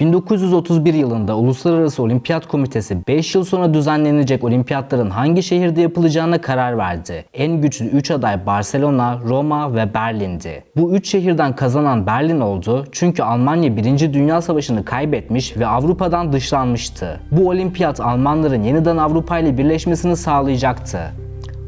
1931 yılında Uluslararası Olimpiyat Komitesi 5 yıl sonra düzenlenecek olimpiyatların hangi şehirde yapılacağına karar verdi. En güçlü 3 aday Barcelona, Roma ve Berlin'di. Bu 3 şehirden kazanan Berlin oldu çünkü Almanya 1. Dünya Savaşı'nı kaybetmiş ve Avrupa'dan dışlanmıştı. Bu olimpiyat Almanların yeniden Avrupa ile birleşmesini sağlayacaktı.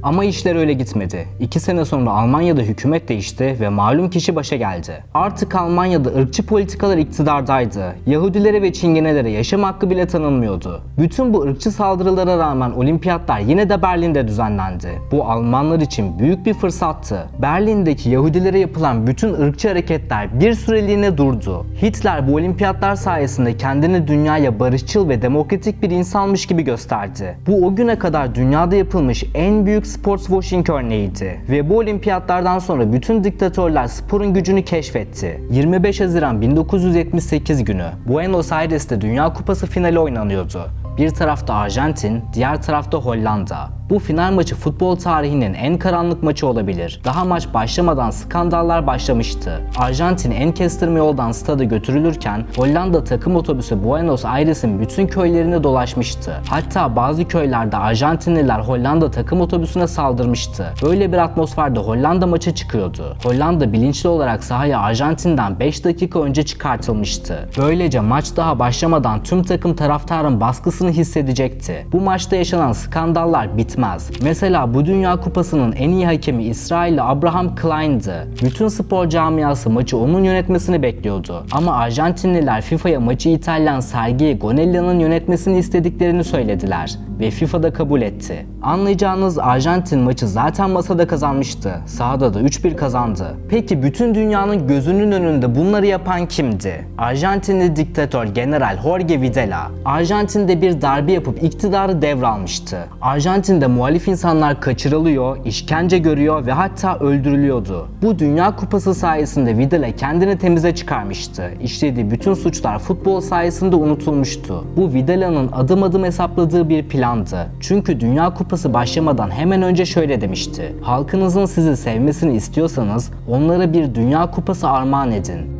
Ama işler öyle gitmedi. İki sene sonra Almanya'da hükümet değişti ve malum kişi başa geldi. Artık Almanya'da ırkçı politikalar iktidardaydı. Yahudilere ve Çingenelere yaşam hakkı bile tanınmıyordu. Bütün bu ırkçı saldırılara rağmen olimpiyatlar yine de Berlin'de düzenlendi. Bu Almanlar için büyük bir fırsattı. Berlin'deki Yahudilere yapılan bütün ırkçı hareketler bir süreliğine durdu. Hitler bu olimpiyatlar sayesinde kendini dünyaya barışçıl ve demokratik bir insanmış gibi gösterdi. Bu o güne kadar dünyada yapılmış en büyük sportswashing örneğiydi. Ve bu olimpiyatlardan sonra bütün diktatörler sporun gücünü keşfetti. 25 Haziran 1978 günü Buenos Aires'te Dünya Kupası finali oynanıyordu. Bir tarafta Arjantin, diğer tarafta Hollanda. Bu final maçı futbol tarihinin en karanlık maçı olabilir. Daha maç başlamadan skandallar başlamıştı. Arjantin en kestirme yoldan stada götürülürken Hollanda takım otobüsü Buenos Aires'in bütün köylerini dolaşmıştı. Hatta bazı köylerde Arjantinliler Hollanda takım otobüsüne saldırmıştı. Böyle bir atmosferde Hollanda maçı çıkıyordu. Hollanda bilinçli olarak sahaya Arjantin'den 5 dakika önce çıkartılmıştı. Böylece maç daha başlamadan tüm takım taraftarın baskısını hissedecekti. Bu maçta yaşanan skandallar bitmez. Mesela bu Dünya Kupası'nın en iyi hakemi İsrailli Abraham Klein'dı. Bütün spor camiası maçı onun yönetmesini bekliyordu. Ama Arjantinliler FIFA'ya maçı İtalyan Sergei Gonella'nın yönetmesini istediklerini söylediler ve FIFA da kabul etti. Anlayacağınız Arjantin maçı zaten masada kazanmıştı. Sahada da 3-1 kazandı. Peki bütün dünyanın gözünün önünde bunları yapan kimdi? Arjantinli diktatör General Jorge Videla. Arjantin'de bir darbe yapıp iktidarı devralmıştı. Arjantin'de muhalif insanlar kaçırılıyor, işkence görüyor ve hatta öldürülüyordu. Bu Dünya Kupası sayesinde Videla kendini temize çıkarmıştı. İşlediği bütün suçlar futbol sayesinde unutulmuştu. Bu Videla'nın adım adım hesapladığı bir plandı. Çünkü Dünya Kupası başlamadan hemen önce şöyle demişti. Halkınızın sizi sevmesini istiyorsanız onlara bir Dünya Kupası armağan edin.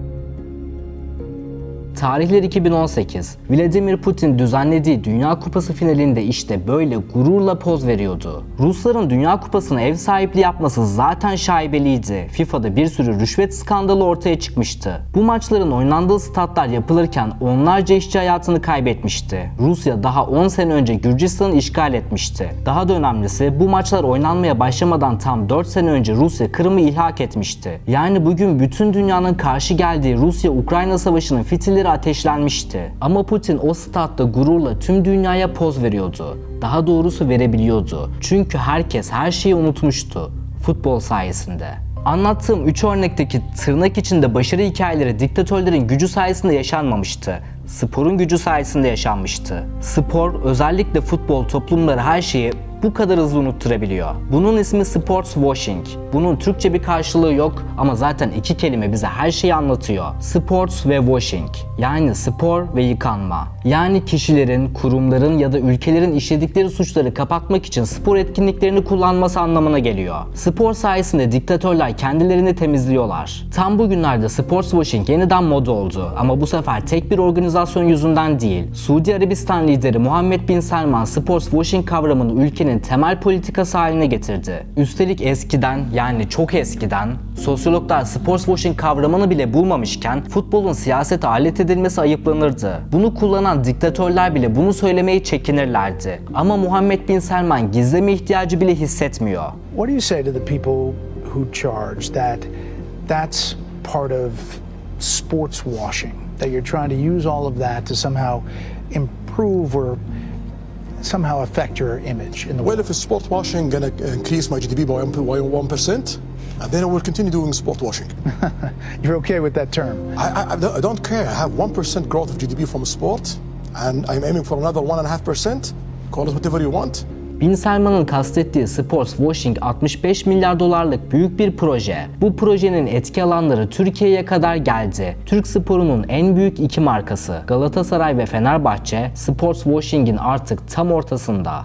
Tarihler 2018. Vladimir Putin düzenlediği Dünya Kupası finalinde işte böyle gururla poz veriyordu. Rusların Dünya Kupası'na ev sahipliği yapması zaten şaibeliydi. FIFA'da bir sürü rüşvet skandalı ortaya çıkmıştı. Bu maçların oynandığı statlar yapılırken onlarca işçi hayatını kaybetmişti. Rusya daha 10 sene önce Gürcistan'ı işgal etmişti. Daha da önemlisi bu maçlar oynanmaya başlamadan tam 4 sene önce Rusya Kırım'ı ilhak etmişti. Yani bugün bütün dünyanın karşı geldiği Rusya-Ukrayna savaşının fitilleri ateşlenmişti. Ama Putin o statta gururla tüm dünyaya poz veriyordu. Daha doğrusu verebiliyordu. Çünkü herkes her şeyi unutmuştu. Futbol sayesinde. Anlattığım 3 örnekteki tırnak içinde başarı hikayeleri diktatörlerin gücü sayesinde yaşanmamıştı. Sporun gücü sayesinde yaşanmıştı. Spor, özellikle futbol toplumları her şeyi bu kadar hızlı unutturabiliyor. Bunun ismi sports washing. Bunun Türkçe bir karşılığı yok ama zaten iki kelime bize her şeyi anlatıyor. Sports ve washing. Yani spor ve yıkanma. Yani kişilerin, kurumların ya da ülkelerin işledikleri suçları kapatmak için spor etkinliklerini kullanması anlamına geliyor. Spor sayesinde diktatörler kendilerini temizliyorlar. Tam bugünlerde sports washing yeniden moda oldu ama bu sefer tek bir organizasyon yüzünden değil. Suudi Arabistan lideri Muhammed Bin Selman sports washing kavramını ülkenin temel politikası haline getirdi. Üstelik eskiden yani çok eskiden sosyologlar sports washing kavramını bile bulmamışken futbolun siyasete alet edilmesi ayıplanırdı. Bunu kullanan diktatörler bile bunu söylemeye çekinirlerdi. Ama Muhammed Bin Selman gizleme ihtiyacı bile hissetmiyor. What do you say to the people who charge that that's part of sports washing? That you're trying to use all of that to somehow improve or somehow affect your image in the Well, world? if sport washing gonna increase my GDP by one and uh, then I will continue doing sport washing. You're okay with that term? I, I, I don't- care. I have one percent growth of GDP from sport, and I'm aiming for another one and a half percent. Call it whatever you want. Bin Selman'ın kastettiği sports washing 65 milyar dolarlık büyük bir proje. Bu projenin etki alanları Türkiye'ye kadar geldi. Türk sporunun en büyük iki markası Galatasaray ve Fenerbahçe sports washing'in artık tam ortasında.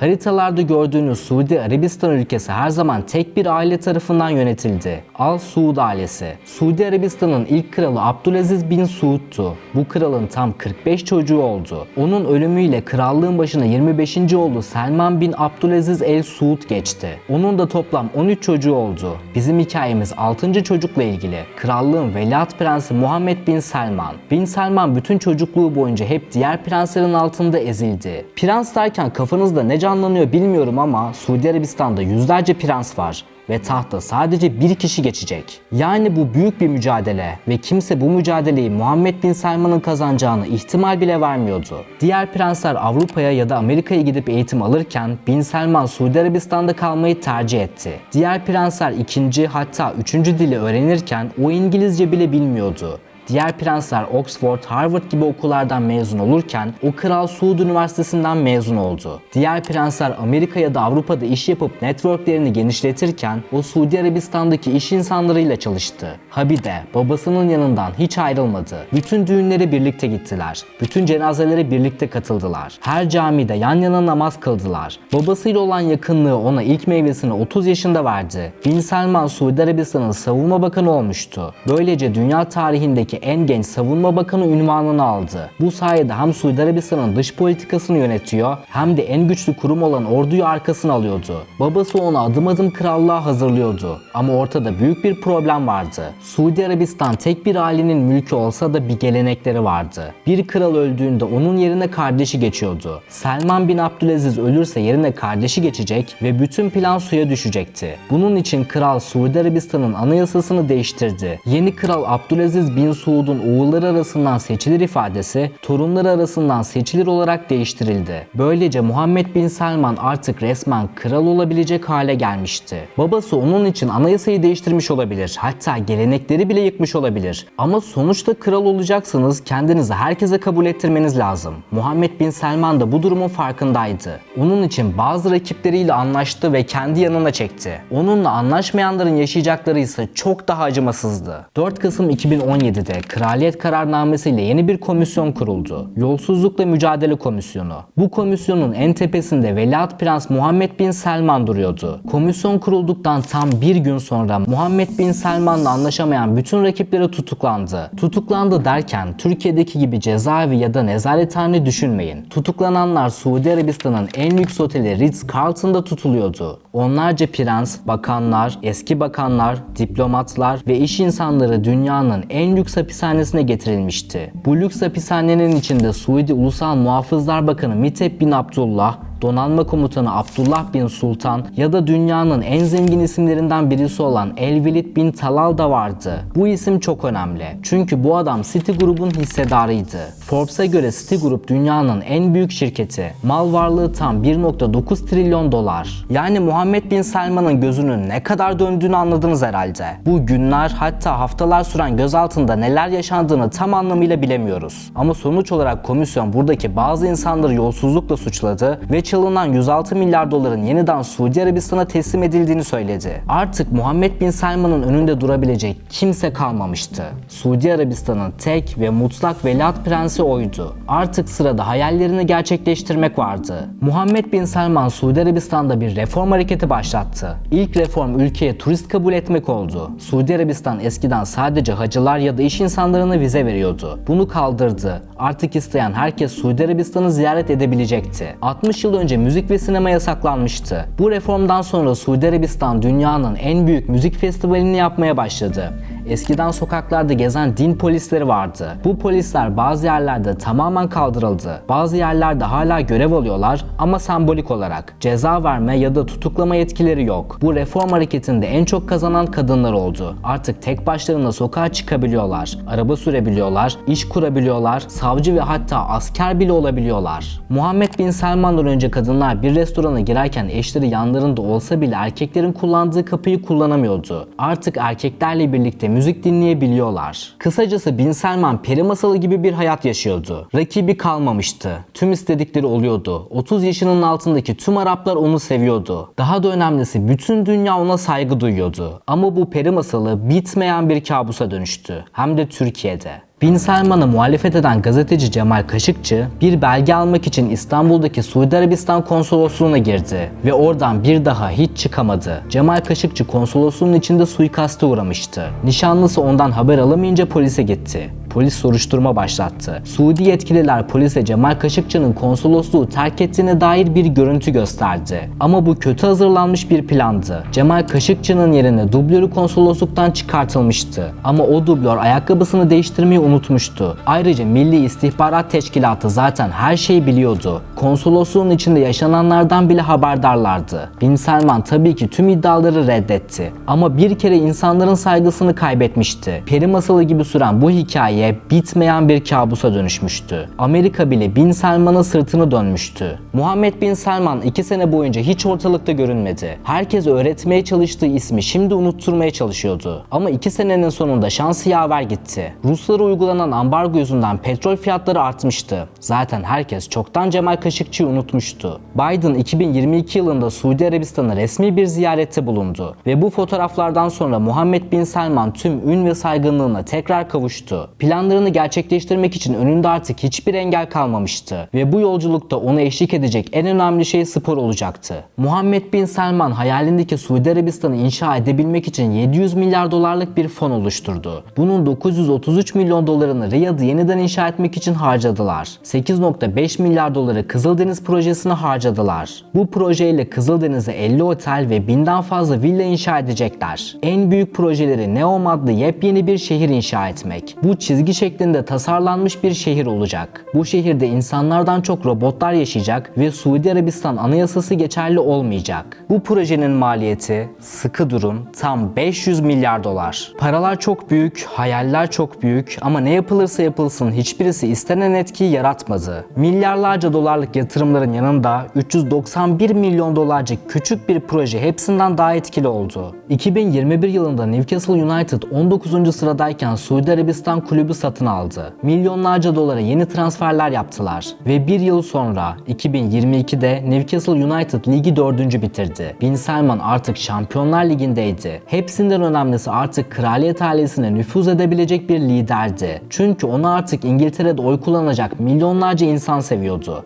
Haritalarda gördüğünüz Suudi Arabistan ülkesi her zaman tek bir aile tarafından yönetildi. Al Suud ailesi. Suudi Arabistan'ın ilk kralı Abdülaziz bin Suud'tu. Bu kralın tam 45 çocuğu oldu. Onun ölümüyle krallığın başına 25. oğlu Selman bin Abdülaziz el Suud geçti. Onun da toplam 13 çocuğu oldu. Bizim hikayemiz 6. çocukla ilgili. Krallığın veliaht prensi Muhammed bin Selman. Bin Selman bütün çocukluğu boyunca hep diğer prenslerin altında ezildi. Prens derken kafanızda ne canlanıyor bilmiyorum ama Suudi Arabistan'da yüzlerce prens var ve tahta sadece bir kişi geçecek. Yani bu büyük bir mücadele ve kimse bu mücadeleyi Muhammed Bin Selman'ın kazanacağını ihtimal bile vermiyordu. Diğer prensler Avrupa'ya ya da Amerika'ya gidip eğitim alırken Bin Selman Suudi Arabistan'da kalmayı tercih etti. Diğer prensler ikinci hatta üçüncü dili öğrenirken o İngilizce bile bilmiyordu. Diğer prensler Oxford, Harvard gibi okullardan mezun olurken o Kral Suud Üniversitesi'nden mezun oldu. Diğer prensler Amerika ya da Avrupa'da iş yapıp networklerini genişletirken o Suudi Arabistan'daki iş insanlarıyla çalıştı. Habide babasının yanından hiç ayrılmadı. Bütün düğünlere birlikte gittiler. Bütün cenazelere birlikte katıldılar. Her camide yan yana namaz kıldılar. Babasıyla olan yakınlığı ona ilk meyvesini 30 yaşında verdi. Bin Selman Suudi Arabistan'ın savunma bakanı olmuştu. Böylece dünya tarihindeki en genç savunma bakanı ünvanını aldı. Bu sayede hem Suudi Arabistan'ın dış politikasını yönetiyor hem de en güçlü kurum olan orduyu arkasına alıyordu. Babası onu adım adım krallığa hazırlıyordu. Ama ortada büyük bir problem vardı. Suudi Arabistan tek bir ailenin mülkü olsa da bir gelenekleri vardı. Bir kral öldüğünde onun yerine kardeşi geçiyordu. Selman bin Abdülaziz ölürse yerine kardeşi geçecek ve bütün plan suya düşecekti. Bunun için kral Suudi Arabistan'ın anayasasını değiştirdi. Yeni kral Abdülaziz bin Suud'un oğulları arasından seçilir ifadesi torunları arasından seçilir olarak değiştirildi. Böylece Muhammed bin Selman artık resmen kral olabilecek hale gelmişti. Babası onun için anayasayı değiştirmiş olabilir. Hatta gelenekleri bile yıkmış olabilir. Ama sonuçta kral olacaksınız kendinizi herkese kabul ettirmeniz lazım. Muhammed bin Selman da bu durumun farkındaydı. Onun için bazı rakipleriyle anlaştı ve kendi yanına çekti. Onunla anlaşmayanların yaşayacakları ise çok daha acımasızdı. 4 Kasım 2017'de Kraliyet Kararnamesiyle yeni bir komisyon kuruldu. Yolsuzlukla Mücadele Komisyonu. Bu komisyonun en tepesinde Veliaht Prens Muhammed bin Selman duruyordu. Komisyon kurulduktan tam bir gün sonra Muhammed bin Selman'la anlaşamayan bütün rakipleri tutuklandı. Tutuklandı derken Türkiye'deki gibi cezaevi ya da nezarethane düşünmeyin. Tutuklananlar Suudi Arabistan'ın en lüks oteli Ritz-Carlton'da tutuluyordu. Onlarca prens, bakanlar, eski bakanlar, diplomatlar ve iş insanları dünyanın en lüks hapishanesine getirilmişti. Bu lüks hapishanenin içinde Suudi Ulusal Muhafızlar Bakanı Miteb bin Abdullah, Donanma Komutanı Abdullah bin Sultan ya da dünyanın en zengin isimlerinden birisi olan Elvelid bin Talal da vardı. Bu isim çok önemli. Çünkü bu adam City Group'un hissedarıydı. Forbes'a göre City Group dünyanın en büyük şirketi. Mal varlığı tam 1.9 trilyon dolar. Yani Muhammed bin Selman'ın gözünün ne kadar döndüğünü anladınız herhalde. Bu günler hatta haftalar süren gözaltında neler yaşandığını tam anlamıyla bilemiyoruz. Ama sonuç olarak komisyon buradaki bazı insanları yolsuzlukla suçladı ve çalınan 106 milyar doların yeniden Suudi Arabistan'a teslim edildiğini söyledi. Artık Muhammed Bin Selman'ın önünde durabilecek kimse kalmamıştı. Suudi Arabistan'ın tek ve mutlak veliaht prensi oydu. Artık sırada hayallerini gerçekleştirmek vardı. Muhammed Bin Selman Suudi Arabistan'da bir reform hareketi başlattı. İlk reform ülkeye turist kabul etmek oldu. Suudi Arabistan eskiden sadece hacılar ya da iş insanlarına vize veriyordu. Bunu kaldırdı. Artık isteyen herkes Suudi Arabistan'ı ziyaret edebilecekti. 60 yıl önce müzik ve sinema yasaklanmıştı. Bu reformdan sonra Suudi Arabistan dünyanın en büyük müzik festivalini yapmaya başladı. Eskiden sokaklarda gezen din polisleri vardı. Bu polisler bazı yerlerde tamamen kaldırıldı. Bazı yerlerde hala görev alıyorlar ama sembolik olarak. Ceza verme ya da tutuklama yetkileri yok. Bu reform hareketinde en çok kazanan kadınlar oldu. Artık tek başlarına sokağa çıkabiliyorlar. Araba sürebiliyorlar, iş kurabiliyorlar, savcı ve hatta asker bile olabiliyorlar. Muhammed Bin Selman'dan önce kadınlar bir restorana girerken eşleri yanlarında olsa bile erkeklerin kullandığı kapıyı kullanamıyordu. Artık erkeklerle birlikte müzik dinleyebiliyorlar. Kısacası Bin Selman peri masalı gibi bir hayat yaşıyordu. Rakibi kalmamıştı. Tüm istedikleri oluyordu. 30 yaşının altındaki tüm Araplar onu seviyordu. Daha da önemlisi bütün dünya ona saygı duyuyordu. Ama bu peri masalı bitmeyen bir kabusa dönüştü. Hem de Türkiye'de. Bin Selman'a muhalefet eden gazeteci Cemal Kaşıkçı bir belge almak için İstanbul'daki Suudi Arabistan konsolosluğuna girdi ve oradan bir daha hiç çıkamadı. Cemal Kaşıkçı konsolosluğun içinde suikaste uğramıştı. Nişanlısı ondan haber alamayınca polise gitti. Polis soruşturma başlattı. Suudi yetkililer polise Cemal Kaşıkçı'nın konsolosluğu terk ettiğine dair bir görüntü gösterdi. Ama bu kötü hazırlanmış bir plandı. Cemal Kaşıkçı'nın yerine dublörü konsolosluktan çıkartılmıştı. Ama o dublör ayakkabısını değiştirmeyi unutmuştu. Ayrıca Milli İstihbarat Teşkilatı zaten her şeyi biliyordu. Konsolosluğun içinde yaşananlardan bile haberdarlardı. Bin Selman tabii ki tüm iddiaları reddetti. Ama bir kere insanların saygısını kaybetmişti. Peri masalı gibi süren bu hikaye bitmeyen bir kabusa dönüşmüştü. Amerika bile Bin Selman'a sırtını dönmüştü. Muhammed Bin Selman iki sene boyunca hiç ortalıkta görünmedi. Herkes öğretmeye çalıştığı ismi şimdi unutturmaya çalışıyordu. Ama iki senenin sonunda şansı yaver gitti. Ruslara uygulanan ambargo yüzünden petrol fiyatları artmıştı. Zaten herkes çoktan Cemal Kaşıkçı'yı unutmuştu. Biden 2022 yılında Suudi Arabistan'a resmi bir ziyarette bulundu ve bu fotoğraflardan sonra Muhammed Bin Selman tüm ün ve saygınlığına tekrar kavuştu. Planlarını gerçekleştirmek için önünde artık hiçbir engel kalmamıştı ve bu yolculukta onu eşlik edecek en önemli şey spor olacaktı. Muhammed Bin Selman hayalindeki Suudi Arabistan'ı inşa edebilmek için 700 milyar dolarlık bir fon oluşturdu. Bunun 933 milyon dolarını Riyad'ı yeniden inşa etmek için harcadılar. 8.5 milyar doları Kızıldeniz projesine harcadılar. Bu projeyle Kızıldeniz'e 50 otel ve binden fazla villa inşa edecekler. En büyük projeleri Neom adlı yepyeni bir şehir inşa etmek. Bu çizgi şeklinde tasarlanmış bir şehir olacak. Bu şehirde insanlardan çok robotlar yaşayacak ve Suudi Arabistan anayasası geçerli olmayacak. Bu projenin maliyeti sıkı durun tam 500 milyar dolar. Paralar çok büyük, hayaller çok büyük ama ne yapılırsa yapılsın hiçbirisi istenen etkiyi yaratmadı. Milyarlarca dolarlık yatırımların yanında 391 milyon dolarcık küçük bir proje hepsinden daha etkili oldu. 2021 yılında Newcastle United 19. sıradayken Suudi Arabistan kulübü satın aldı. Milyonlarca dolara yeni transferler yaptılar ve bir yıl sonra 2022'de Newcastle United ligi dördüncü bitirdi. Bin Selman artık Şampiyonlar Ligi'ndeydi. Hepsinden önemlisi artık kraliyet ailesine nüfuz edebilecek bir liderdi. Çünkü onu artık İngiltere'de oy kullanacak milyonlarca insan seviyordu.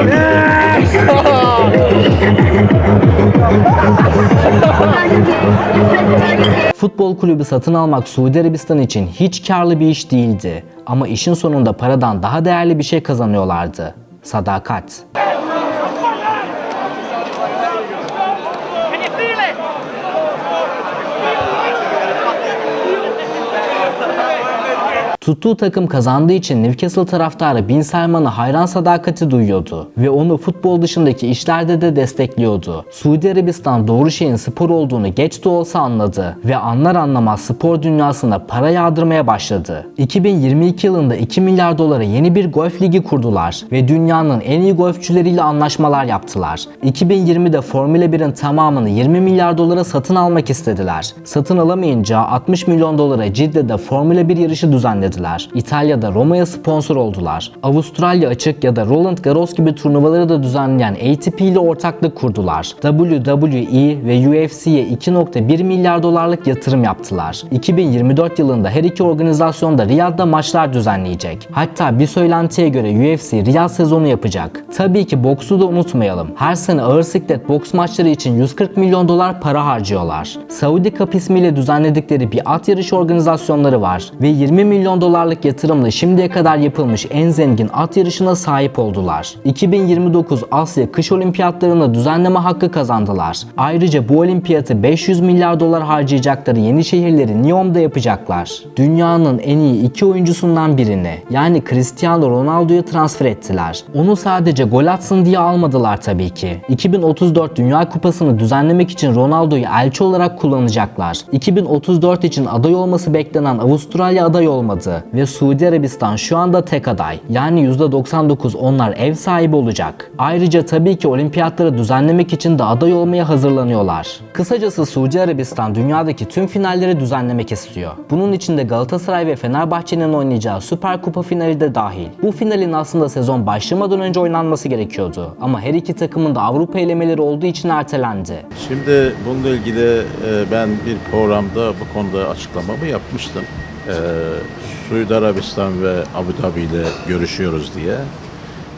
Futbol kulübü satın almak Suudi Arabistan için hiç karlı bir iş değildi. Ama işin sonunda paradan daha değerli bir şey kazanıyorlardı. Sadakat. Tuttuğu takım kazandığı için Newcastle taraftarı Bin Selman'a hayran sadakati duyuyordu ve onu futbol dışındaki işlerde de destekliyordu. Suudi Arabistan doğru şeyin spor olduğunu geç de olsa anladı ve anlar anlamaz spor dünyasına para yağdırmaya başladı. 2022 yılında 2 milyar dolara yeni bir golf ligi kurdular ve dünyanın en iyi golfçüleriyle anlaşmalar yaptılar. 2020'de Formula 1'in tamamını 20 milyar dolara satın almak istediler. Satın alamayınca 60 milyon dolara Cidde'de Formula 1 yarışı düzenlediler. İtalya'da Roma'ya sponsor oldular. Avustralya açık ya da Roland Garros gibi turnuvaları da düzenleyen ATP ile ortaklık kurdular. WWE ve UFC'ye 2.1 milyar dolarlık yatırım yaptılar. 2024 yılında her iki organizasyon da Riyad'da maçlar düzenleyecek. Hatta bir söylentiye göre UFC Riyad sezonu yapacak. Tabii ki boksu da unutmayalım. Her sene ağır siklet boks maçları için 140 milyon dolar para harcıyorlar. Saudi Cup ismiyle düzenledikleri bir at yarışı organizasyonları var ve 20 milyon dolarlık yatırımla şimdiye kadar yapılmış en zengin at yarışına sahip oldular. 2029 Asya Kış Olimpiyatlarına düzenleme hakkı kazandılar. Ayrıca bu olimpiyatı 500 milyar dolar harcayacakları yeni şehirleri Neom'da yapacaklar. Dünyanın en iyi iki oyuncusundan birini yani Cristiano Ronaldo'yu transfer ettiler. Onu sadece gol atsın diye almadılar tabii ki. 2034 Dünya Kupası'nı düzenlemek için Ronaldo'yu elçi olarak kullanacaklar. 2034 için aday olması beklenen Avustralya aday olmadı ve Suudi Arabistan şu anda tek aday. Yani %99 onlar ev sahibi olacak. Ayrıca tabii ki olimpiyatları düzenlemek için de aday olmaya hazırlanıyorlar. Kısacası Suudi Arabistan dünyadaki tüm finalleri düzenlemek istiyor. Bunun içinde Galatasaray ve Fenerbahçe'nin oynayacağı Süper Kupa finali de dahil. Bu finalin aslında sezon başlamadan önce oynanması gerekiyordu. Ama her iki takımın da Avrupa elemeleri olduğu için ertelendi. Şimdi bununla ilgili e, ben bir programda bu konuda açıklamamı yapmıştım. e, Suudi Arabistan ve Abu Dhabi ile görüşüyoruz diye.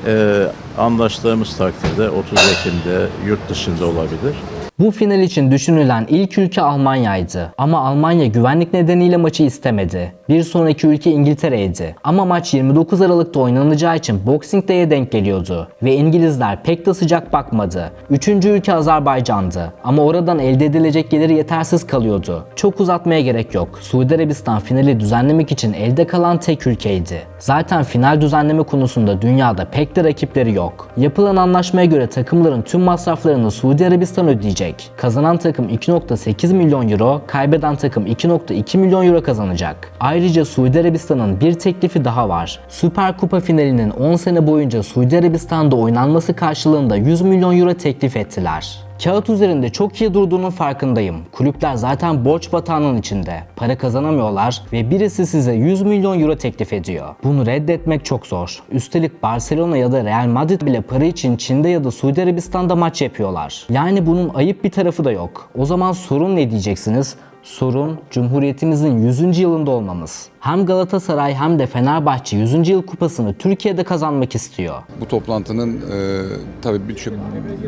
E, anlaştığımız takdirde 30 Ekim'de yurt dışında olabilir. Bu final için düşünülen ilk ülke Almanya'ydı. Ama Almanya güvenlik nedeniyle maçı istemedi. Bir sonraki ülke İngiltere'ydi. Ama maç 29 Aralık'ta oynanacağı için Boxing Day'e denk geliyordu. Ve İngilizler pek de sıcak bakmadı. Üçüncü ülke Azerbaycan'dı. Ama oradan elde edilecek geliri yetersiz kalıyordu. Çok uzatmaya gerek yok. Suudi Arabistan finali düzenlemek için elde kalan tek ülkeydi. Zaten final düzenleme konusunda dünyada pek de rakipleri yok. Yapılan anlaşmaya göre takımların tüm masraflarını Suudi Arabistan ödeyecek. Kazanan takım 2.8 milyon euro, kaybeden takım 2.2 milyon euro kazanacak. Ayrıca Suudi Arabistan'ın bir teklifi daha var. Süper Kupa finalinin 10 sene boyunca Suudi Arabistan'da oynanması karşılığında 100 milyon euro teklif ettiler. Kağıt üzerinde çok iyi durduğunun farkındayım. Kulüpler zaten borç batağının içinde. Para kazanamıyorlar ve birisi size 100 milyon euro teklif ediyor. Bunu reddetmek çok zor. Üstelik Barcelona ya da Real Madrid bile para için Çin'de ya da Suudi Arabistan'da maç yapıyorlar. Yani bunun ayıp bir tarafı da yok. O zaman sorun ne diyeceksiniz? Sorun Cumhuriyetimizin 100. yılında olmamız. Hem Galatasaray hem de Fenerbahçe 100. yıl kupasını Türkiye'de kazanmak istiyor. Bu toplantının e, tabii birçok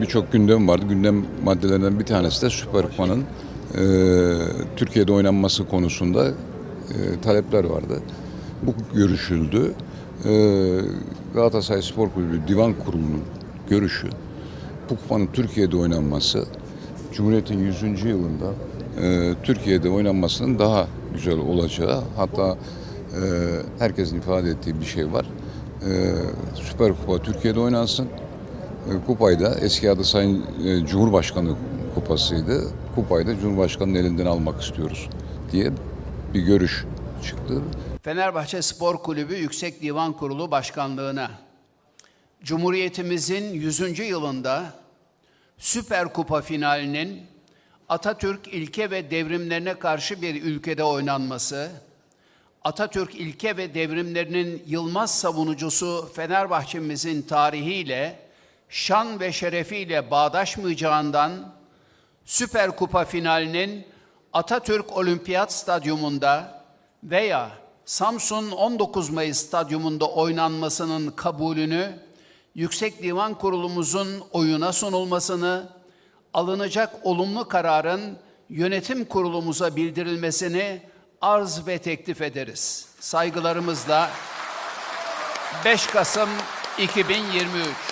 birçok gündem vardı. Gündem maddelerinden bir tanesi de Süper Kupa'nın e, Türkiye'de oynanması konusunda e, talepler vardı. Bu görüşüldü. E, Galatasaray Spor Kulübü Divan Kurulu'nun görüşü bu kupanın Türkiye'de oynanması Cumhuriyet'in 100. yılında e, Türkiye'de oynanmasının daha güzel olacağı hatta e, herkesin ifade ettiği bir şey var. E, Süper Kupa Türkiye'de oynansın. E, kupayı da eski adı Sayın e, Cumhurbaşkanı kupasıydı. Kupayı da Cumhurbaşkanı'nın elinden almak istiyoruz diye bir görüş çıktı. Fenerbahçe Spor Kulübü Yüksek Divan Kurulu Başkanlığı'na Cumhuriyetimizin 100. yılında Süper Kupa finalinin Atatürk ilke ve devrimlerine karşı bir ülkede oynanması, Atatürk ilke ve devrimlerinin yılmaz savunucusu Fenerbahçemizin tarihiyle, şan ve şerefiyle bağdaşmayacağından Süper Kupa finalinin Atatürk Olimpiyat Stadyumunda veya Samsun 19 Mayıs Stadyumunda oynanmasının kabulünü Yüksek Divan Kurulumuzun oyuna sunulmasını, alınacak olumlu kararın yönetim kurulumuza bildirilmesini arz ve teklif ederiz. Saygılarımızla 5 Kasım 2023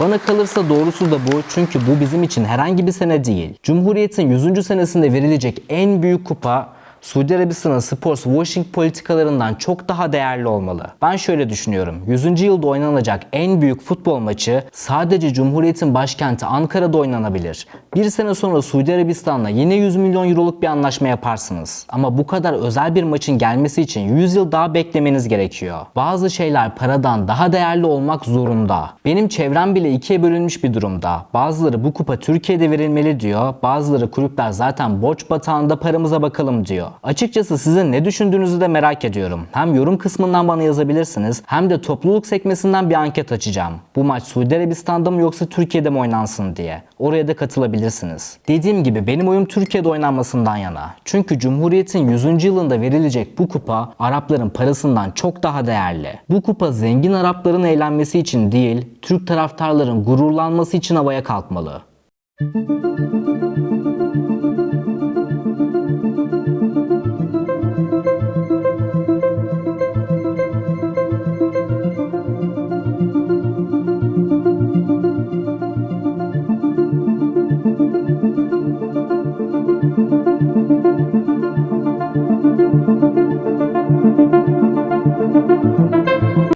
Bana kalırsa doğrusu da bu çünkü bu bizim için herhangi bir sene değil. Cumhuriyet'in 100. senesinde verilecek en büyük kupa Suudi Arabistan'ın sports washing politikalarından çok daha değerli olmalı. Ben şöyle düşünüyorum. 100. yılda oynanacak en büyük futbol maçı sadece Cumhuriyet'in başkenti Ankara'da oynanabilir. Bir sene sonra Suudi Arabistan'la yine 100 milyon euroluk bir anlaşma yaparsınız. Ama bu kadar özel bir maçın gelmesi için 100 yıl daha beklemeniz gerekiyor. Bazı şeyler paradan daha değerli olmak zorunda. Benim çevrem bile ikiye bölünmüş bir durumda. Bazıları bu kupa Türkiye'de verilmeli diyor. Bazıları kulüpler zaten borç batağında paramıza bakalım diyor. Açıkçası sizin ne düşündüğünüzü de merak ediyorum. Hem yorum kısmından bana yazabilirsiniz hem de topluluk sekmesinden bir anket açacağım. Bu maç Suudi Arabistan'da mı yoksa Türkiye'de mi oynansın diye. Oraya da katılabilirsiniz. Dediğim gibi benim oyum Türkiye'de oynanmasından yana. Çünkü Cumhuriyet'in 100. yılında verilecek bu kupa Arapların parasından çok daha değerli. Bu kupa zengin Arapların eğlenmesi için değil, Türk taraftarların gururlanması için havaya kalkmalı.